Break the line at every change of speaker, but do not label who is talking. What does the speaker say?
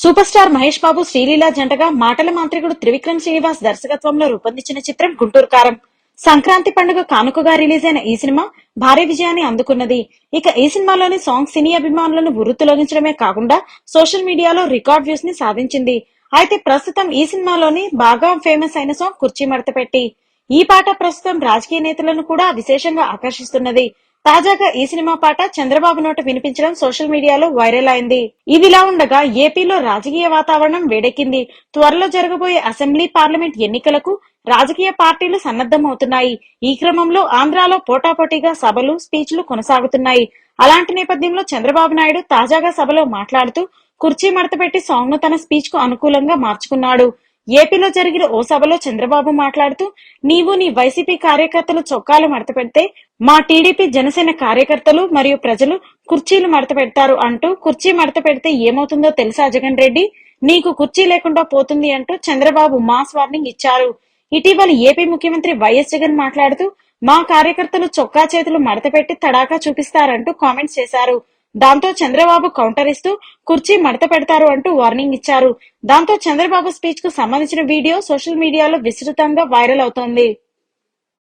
Super star Mahesh Babu Sreeleela జంటగా మాటల మాంత్రికుడు త్రివిక్రమ్ శ్రీనివాస్ దర్శకత్వంలో రూపొందించిన చిత్రం గుంటూరు కారం. సంక్రాంతి పండుగ కానుకగా రిలీజ్ అయిన ఈ సినిమా భారీ విజయాన్ని అందుకున్నది. ఇక ఈ సినిమాలోని సాంగ్ సినీ అభిమానులను ఉర్రుతొలగించడమే కాకుండా సోషల్ మీడియాలో రికార్డ్ వ్యూస్ని సాధించింది. అయితే ప్రస్తుతం ఈ సినిమాలోని బాగా ఫేమస్ అయిన సాంగ్ కుర్చీ మడత పెట్టి. ఈ పాట ప్రస్తుతం రాజకీయ నేతలను కూడా విశేషంగా ఆకర్షిస్తున్నది. తాజాగా ఈ సినిమా పాట చంద్రబాబు నోట వినిపించడం సోషల్ మీడియాలో వైరల్ అయింది. ఇదిలా ఉండగా ఏపీలో రాజకీయ వాతావరణం వేడెక్కింది. త్వరలో జరగబోయే అసెంబ్లీ పార్లమెంట్ ఎన్నికలకు రాజకీయ పార్టీలు సన్నద్దమవుతున్నాయి ఈ క్రమంలో ఆంధ్రాలో పోటాపోటీగా సభలు స్పీచ్లు కొనసాగుతున్నాయి. అలాంటి నేపథ్యంలో చంద్రబాబు నాయుడు తాజాగా సభలో మాట్లాడుతూ కుర్చీ మడతపెట్టి సాంగ్ను తన స్పీచ్కు అనుకూలంగా మార్చుకున్నాడు. ఏపీలో జరిగిన ఓ సభలో చంద్రబాబు మాట్లాడుతూ నీవు నీ వైసీపీ కార్యకర్తలు చొక్కాలు మడత పెడితే మా టీడీపీ జనసేన కార్యకర్తలు మరియు ప్రజలు కుర్చీలు మడత పెడతారు అంటూ కుర్చీ మడత పెడితే ఏమవుతుందో తెలుసా జగన్ రెడ్డి? నీకు కుర్చీ లేకుండా పోతుంది అంటూ చంద్రబాబు మాస్ వార్నింగ్ ఇచ్చారు. ఇటీవల ఏపీ ముఖ్యమంత్రి వైఎస్ జగన్ మాట్లాడుతూ మా కార్యకర్తలు చొక్కా చేతులు మడత పెట్టి తడాకా చూపిస్తారంటూ కామెంట్స్ చేశారు. దాంతో చంద్రబాబు కౌంటర్ ఇస్తూ కుర్చీ మడత పెడతారు అంటూ వార్నింగ్ ఇచ్చారు. దాంతో చంద్రబాబు స్పీచ్కు సంబంధించిన వీడియో సోషల్ మీడియాలో విస్తృతంగా వైరల్ అవుతోంది.